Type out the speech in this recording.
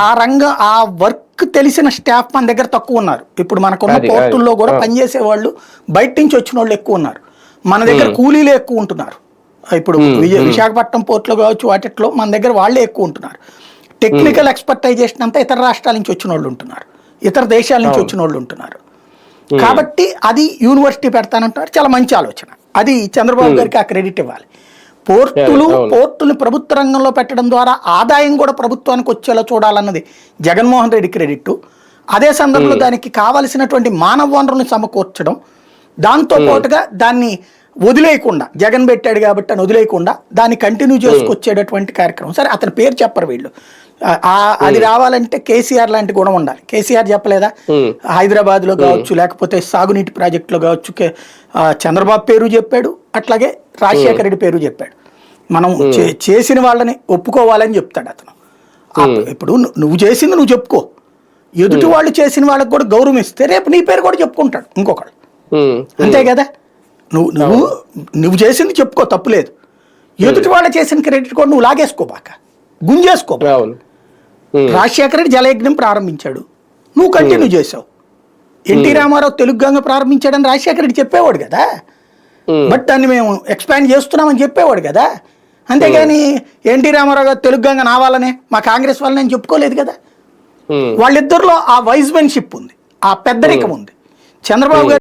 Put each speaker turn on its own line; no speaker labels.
ఆ రంగం ఆ వర్క్ తెలిసిన స్టాఫ్ మన దగ్గర తక్కువ ఉన్నారు. ఇప్పుడు మనకున్న. పోర్టుల్లో కూడా. పనిచేసే వాళ్ళు బయట నుంచి వచ్చిన వాళ్ళు ఎక్కువ ఉన్నారు. మన దగ్గర కూలీలే ఎక్కువ ఉంటున్నారు. ఇప్పుడు విశాఖపట్నం పోర్టులో కావచ్చు వాటిట్లో మన దగ్గర వాళ్ళే ఎక్కువ ఉంటున్నారు. టెక్నికల్ ఎక్స్పర్టైజేషన్ అంతా ఇతర రాష్ట్రాల నుంచి వచ్చిన వాళ్ళు ఉంటున్నారు. ఇతర దేశాల నుంచి వచ్చిన వాళ్ళు ఉంటున్నారు. కాబట్టి అది యూనివర్సిటీ పెడతానంటున్నారు చాలా మంచి ఆలోచన. అది చంద్రబాబు గారికి ఆ క్రెడిట్ ఇవ్వాలి. పోర్టులు. పోర్టులు ప్రభుత్వ రంగంలో పెట్టడం ద్వారా ఆదాయం కూడా ప్రభుత్వానికి వచ్చేలా చూడాలన్నది జగన్మోహన్ రెడ్డి క్రెడిట్. అదే సందర్భంలో దానికి కావలసినటువంటి మానవ వనరులను సమకూర్చడం. దాంతో పాటుగా దాన్ని వదిలేయకుండా జగన్ పెట్టాడు కాబట్టి అని వదిలేయకుండా దాన్ని కంటిన్యూ చేసుకొచ్చేటటువంటి కార్యక్రమం. సరే అతని పేరు చెప్పరు వీళ్ళు. అది రావాలంటే కేసీఆర్ లాంటి గుణం ఉండాలి. కేసీఆర్ చెప్పలేదా. హైదరాబాద్లో కావచ్చు లేకపోతే సాగునీటి ప్రాజెక్టులో కావచ్చు చంద్రబాబు పేరు చెప్పాడు అట్లాగే రాజశేఖర రెడ్డి పేరు చెప్పాడు. మనం చే- చేసిన వాళ్ళని ఒప్పుకోవాలని చెప్తాడు అతను. ఇప్పుడు నువ్వు చేసింది నువ్వు చెప్పుకో. ఎదుటి వాళ్ళు చేసిన వాళ్ళకి కూడా గౌరవం ఇస్తే రేపు నీ పేరు కూడా చెప్పుకుంటాడు ఇంకొకడు.
ఉమ్,
అంతే కదా? నువ్వు నువ్వు నువ్వు చేసింది చెప్పుకో తప్పులేదు ఎదుటి వాళ్ళు చేసిన క్రెడిట్ కూడా నువ్వు లాగేసుకోబాక గుంజేసుకో రాజశేఖర రెడ్డి జలయజ్ఞం ప్రారంభించాడు. నువ్వు కంటిన్యూ చేసావు. ఎన్టీ రామారావు తెలుగు గంగ ప్రారంభించాడని రాజశేఖర రెడ్డి చెప్పేవాడు కదా? బట్ దాన్ని మేము ఎక్స్పాండ్ చేస్తున్నామని చెప్పేవాడు కదా? అంతేగాని ఎన్టీ రామారావు గారు తెలుగు గంగ నావాలనే మా కాంగ్రెస్ వాళ్ళని నేను చెప్పుకోలేదు కదా. వాళ్ళిద్దరిలో ఆ వైజ్మెన్షిప్ ఉంది ఆ పెద్దరికం ఉంది. చంద్రబాబు గారు